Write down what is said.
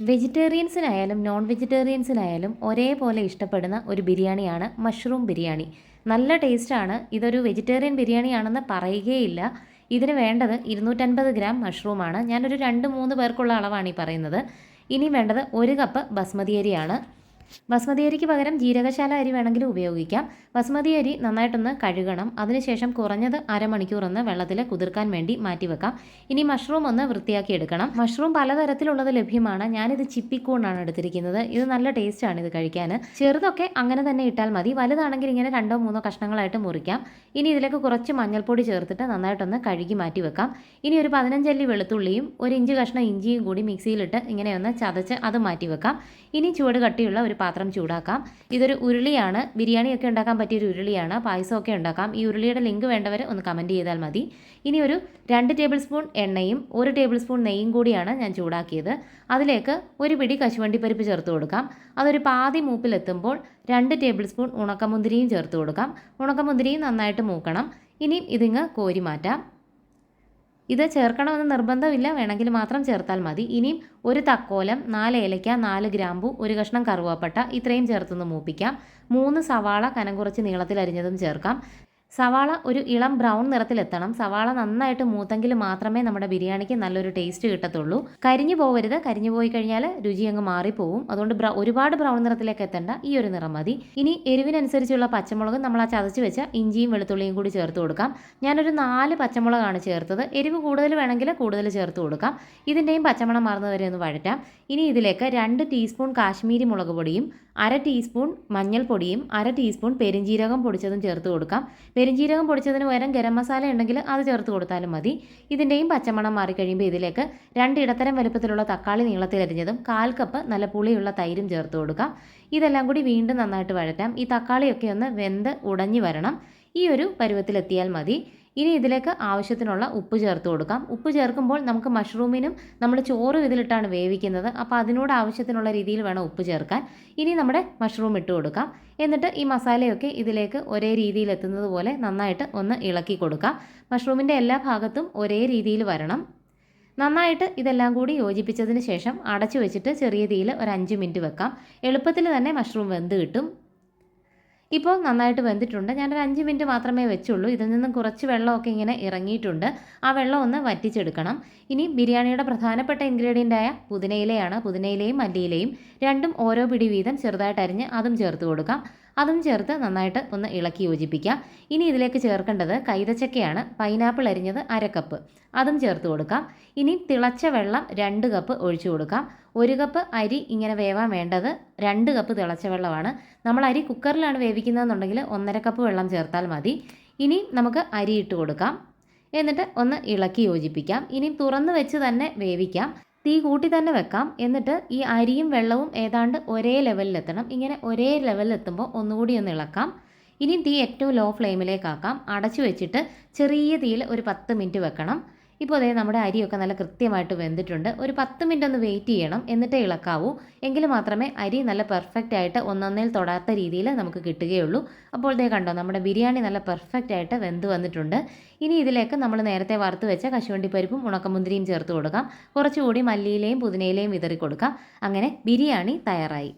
വെജിറ്റേറിയൻസിനായാലും non വെജിറ്റേറിയൻസിനായാലും ഒരേപോലെ ഇഷ്ടപ്പെടുന്ന ഒരു ബിരിയാണിയാണ് മഷ്റൂം ബിരിയാണി. നല്ല ടേസ്റ്റാണ്. ഇതൊരു വെജിറ്റേറിയൻ ബിരിയാണിയാണെന്ന് പറയുകയില്ല. ഇതിന് വേണ്ടത് ഇരുന്നൂറ്റൻപത് ഗ്രാം മഷ്റൂമാണ്. ഞാനൊരു രണ്ട് മൂന്ന് പേർക്കുള്ള അളവാണ് ഈ പറയുന്നത്. ഇനി വേണ്ടത് ഒരു കപ്പ് ബസ്മതി അരിയാണ്. ബസ്മതി അരിക്ക് പകരം ജീരകശാല അരി വേണമെങ്കിൽ ഉപയോഗിക്കാം. ബസ്മതി അരി നന്നായിട്ടൊന്ന് കഴുകണം. അതിനുശേഷം കുറഞ്ഞത് അരമണിക്കൂർ ഒന്ന് വെള്ളത്തിൽ കുതിർക്കാൻ വേണ്ടി മാറ്റിവെക്കാം. ഇനി മഷ്റൂം ഒന്ന് വൃത്തിയാക്കി എടുക്കണം. മഷ്റൂം പലതരത്തിലുള്ളത് ലഭ്യമാണ്. ഞാനിത് ചിപ്പിക്കൂണാണ് എടുത്തിരിക്കുന്നത്. ഇത് നല്ല ടേസ്റ്റാണ് ഇത് കഴിക്കാൻ. ചെറുതൊക്കെ അങ്ങനെ തന്നെ ഇട്ടാൽ മതി. വലുതാണെങ്കിൽ ഇങ്ങനെ രണ്ടോ മൂന്നോ കഷ്ണങ്ങളായിട്ട് മുറിക്കാം. ഇനി ഇതിലേക്ക് കുറച്ച് മഞ്ഞൾപ്പൊടി ചേർത്തിട്ട് നന്നായിട്ടൊന്ന് കഴുകി മാറ്റി വെക്കാം ഇനി ഒരു പതിനഞ്ചല്ലി വെളുത്തുള്ളിയും ഒരു ഇഞ്ച് കഷ്ണം ഇഞ്ചിയും കൂടി മിക്സിയിലിട്ട് ഇങ്ങനെ ഒന്ന് ചതച്ച് അത് മാറ്റി വെക്കാം ഇനി ചുവട് കട്ടിയുള്ള ഒരു പാത്രം ചൂടാക്കാം. ഇതൊരു ഉരുളിയാണ്. ബിരിയാണിയൊക്കെ ഉണ്ടാക്കാൻ പറ്റിയ ഒരു ഉരുളിയാണ്. പായസമൊക്കെ ഉണ്ടാക്കാം. ഈ ഉരുളിയുടെ ലിങ്ക് വേണ്ടവർ ഒന്ന് കമന്റ് ചെയ്താൽ മതി. ഇനി ഒരു രണ്ട് ടേബിൾ സ്പൂൺ എണ്ണയും ഒരു ടേബിൾ സ്പൂൺ നെയ്യും കൂടിയാണ് ഞാൻ ചൂടാക്കിയത്. അതിലേക്ക് ഒരു പിടി കശുവണ്ടിപ്പരിപ്പ് ചേർത്ത് കൊടുക്കാം. അതൊരു പാതി മൂപ്പിലെത്തുമ്പോൾ രണ്ട് ടേബിൾ സ്പൂൺ ഉണക്കമുന്തിരിയും ചേർത്ത് കൊടുക്കാം. ഉണക്കമുന്തിരിയും നന്നായിട്ട് മൂക്കണം. ഇനിയും ഇതിങ്ങ് കോരി മാറ്റാം. ഇത് ചേർക്കണമെന്ന് നിർബന്ധമില്ല. വേണമെങ്കിൽ മാത്രം ചേർത്താൽ മതി. ഇനിയും ഒരു തക്കോലം നാല് ഏലയ്ക്ക നാല് ഗ്രാമ്പു ഒരു കഷ്ണം കറുവാപ്പട്ട ഇത്രയും ചേർത്തൊന്ന് മൂപ്പിക്കാം. മൂന്ന് സവാള കനം കുറച്ച് നീളത്തിൽ അരിഞ്ഞതും ചേർക്കാം. സവാള ഒരു ഇളം ബ്രൗൺ നിറത്തിലെത്തണം. സവാള നന്നായിട്ട് മൂത്തെങ്കിൽ മാത്രമേ നമ്മുടെ ബിരിയാണിക്ക് നല്ലൊരു ടേസ്റ്റ് കിട്ടത്തുള്ളൂ. കരിഞ്ഞു പോകരുത് കരിഞ്ഞു പോയി കഴിഞ്ഞാൽ രുചി അങ്ങ് മാറിപ്പോവും. അതുകൊണ്ട് ഒരുപാട് ബ്രൗൺ നിറത്തിലേക്ക് എത്തേണ്ട ഈ ഒരു നിറം മതി. ഇനി എരിവിനനുസരിച്ചുള്ള പച്ചമുളകും നമ്മൾ ആ ചതച്ച് വെച്ച ഇഞ്ചിയും വെളുത്തുള്ളിയും കൂടി ചേർത്ത് കൊടുക്കാം. ഞാനൊരു നാല് പച്ചമുളകാണ് ചേർത്തത്. എരിവ് കൂടുതൽ വേണമെങ്കിൽ കൂടുതൽ ചേർത്ത് കൊടുക്കാം. ഇതിന്റെയും പച്ചമണം മാറുന്നത് വരെ ഒന്ന് വഴറ്റാം. ഇനി ഇതിലേക്ക് രണ്ട് ടീസ്പൂൺ കാശ്മീരി മുളക് പൊടിയും അര ടീസ്പൂൺ മഞ്ഞൾപ്പൊടിയും അര ടീസ്പൂൺ പെരിഞ്ജീരകം പൊടിച്ചതും ചേർത്ത് കൊടുക്കാം. പെരിഞ്ജീരകം പൊടിച്ചതിന് പകരം ഗരം മസാല ഉണ്ടെങ്കിൽ അത് ചേർത്ത് കൊടുത്താലും മതി. ഇതിന്റെയും പച്ചമണം മാറിക്കഴിയുമ്പോൾ ഇതിലേക്ക് രണ്ട് ഇടത്തരം വലുപ്പത്തിലുള്ള തക്കാളി നീളത്തിൽ അരിഞ്ഞതും കാൽ കപ്പ് നല്ല പുളിയുള്ള തൈരും ചേർത്ത് കൊടുക്കാം. ഇതെല്ലാം കൂടി വീണ്ടും നന്നായിട്ട് വഴറ്റാം. ഈ തക്കാളിയൊക്കെ ഒന്ന് വെന്ത് ഉടഞ്ഞു വരണം. ഈ ഒരു പരുവത്തിലെത്തിയാൽ മതി. ഇനി ഇതിലേക്ക് ആവശ്യത്തിനുള്ള ഉപ്പ് ചേർത്ത് കൊടുക്കാം. ഉപ്പ് ചേർക്കുമ്പോൾ നമുക്ക് മഷ്റൂമിനും നമ്മൾ ചോറും ഇതിലിട്ടാണ് വേവിക്കുന്നത്. അപ്പോൾ അതിനോട് ആവശ്യത്തിനുള്ള രീതിയിൽ വേണം ഉപ്പ് ചേർക്കാൻ. ഇനി നമ്മുടെ മഷ്റൂം ഇട്ട് കൊടുക്കാം. എന്നിട്ട് ഈ മസാലയൊക്കെ ഇതിലേക്ക് ഒരേ രീതിയിൽ എത്തുന്നത് പോലെ നന്നായിട്ട് ഒന്ന് ഇളക്കി കൊടുക്കാം. മഷ്റൂമിന്റെ എല്ലാ ഭാഗത്തും ഒരേ രീതിയിൽ വരണം. നന്നായിട്ട് ഇതെല്ലാം കൂടി യോജിപ്പിച്ചതിന് ശേഷം അടച്ചു വെച്ചിട്ട് ചെറിയ തീയിൽ ഒരു അഞ്ച് മിനിറ്റ് വെക്കാം. എളുപ്പത്തിൽ തന്നെ മഷ്റൂം വെന്ത് കിട്ടും. ഇപ്പോൾ നന്നായിട്ട് വെന്തിട്ടുണ്ട്. ഞാനൊരു അഞ്ച് മിനിറ്റ് മാത്രമേ വെച്ചുള്ളൂ. ഇതിൽ നിന്നും കുറച്ച് വെള്ളമൊക്കെ ഇങ്ങനെ ഇറങ്ങിയിട്ടുണ്ട്. ആ വെള്ളം ഒന്ന് വറ്റിച്ചെടുക്കണം. ഇനി ബിരിയാണിയുടെ പ്രധാനപ്പെട്ട ഇൻഗ്രീഡിയന്റായ പുതിനയിലയാണ്. പുതിനയിലയും മല്ലിയിലയും രണ്ടും ഓരോ പിടി വീതം ചെറുതായിട്ട് അരിഞ്ഞ് അതും ചേർത്ത് കൊടുക്കാം. അതും ചേർത്ത് നന്നായിട്ട് ഒന്ന് ഇളക്കി യോജിപ്പിക്കാം ഇനി ഇതിലേക്ക് ചേർക്കേണ്ടത് കൈതച്ചക്കയാണ്. പൈനാപ്പിൾ അരിഞ്ഞത് അര കപ്പ് അതും ചേർത്ത് കൊടുക്കാം. ഇനി തിളച്ച വെള്ളം രണ്ട് കപ്പ് ഒഴിച്ചു കൊടുക്കാം. ഒരു കപ്പ് അരി ഇങ്ങനെ വേവാൻ വേണ്ടത് രണ്ട് കപ്പ് തിളച്ച വെള്ളമാണ്. നമ്മൾ അരി കുക്കറിലാണ് വേവിക്കുന്നതെന്നുണ്ടെങ്കിൽ ഒന്നര കപ്പ് വെള്ളം ചേർത്താൽ മതി. ഇനി നമുക്ക് അരി ഇട്ട് കൊടുക്കാം. എന്നിട്ട് ഒന്ന് ഇളക്കി യോജിപ്പിക്കാം. ഇനി തുറന്ന് വെച്ച് തന്നെ വേവിക്കാം. തീ കൂട്ടി തന്നെ വെക്കാം. എന്നിട്ട് ഈ അരിയും വെള്ളവും ഏതാണ്ട് ഒരേ ലെവലിലെത്തണം ഇങ്ങനെ ഒരേ ലെവലിലെത്തുമ്പോൾ ഒന്നുകൂടി ഒന്ന് ഇളക്കാം. ഇനി തീ ഏറ്റവും ലോ ഫ്ലെയിമിലേക്കാക്കാം അടച്ചു വെച്ചിട്ട് ചെറിയ തീയിൽ ഒരു പത്ത് മിനിറ്റ് വെക്കണം. ഇപ്പോൾ അതേ നമ്മുടെ അരിയൊക്കെ നല്ല കൃത്യമായിട്ട് വെന്തിട്ടുണ്ട്. ഒരു പത്ത് മിനിറ്റ് ഒന്ന് വെയിറ്റ് ചെയ്യണം. എന്നിട്ടേ ഇളക്കാവൂ. എങ്കിൽ മാത്രമേ അരി നല്ല പെർഫെക്റ്റ് ആയിട്ട് ഒന്നൊന്നേൽ തൊടാത്ത രീതിയിൽ നമുക്ക് കിട്ടുകയുള്ളൂ. അപ്പോൾ ഇതേ കണ്ടോ നമ്മുടെ ബിരിയാണി നല്ല പെർഫെക്റ്റ് ആയിട്ട് വെന്ത് വന്നിട്ടുണ്ട്. ഇനി ഇതിലേക്ക് നമ്മൾ നേരത്തെ വറുത്ത് വെച്ച കശുവണ്ടി പരിപ്പും ഉണക്കമുന്തിരിയും ചേർത്ത് കൊടുക്കാം. കുറച്ചുകൂടി മല്ലിയിലയും പുതിനയിലയും വിതറി കൊടുക്കാം അങ്ങനെ ബിരിയാണി തയ്യാറായി.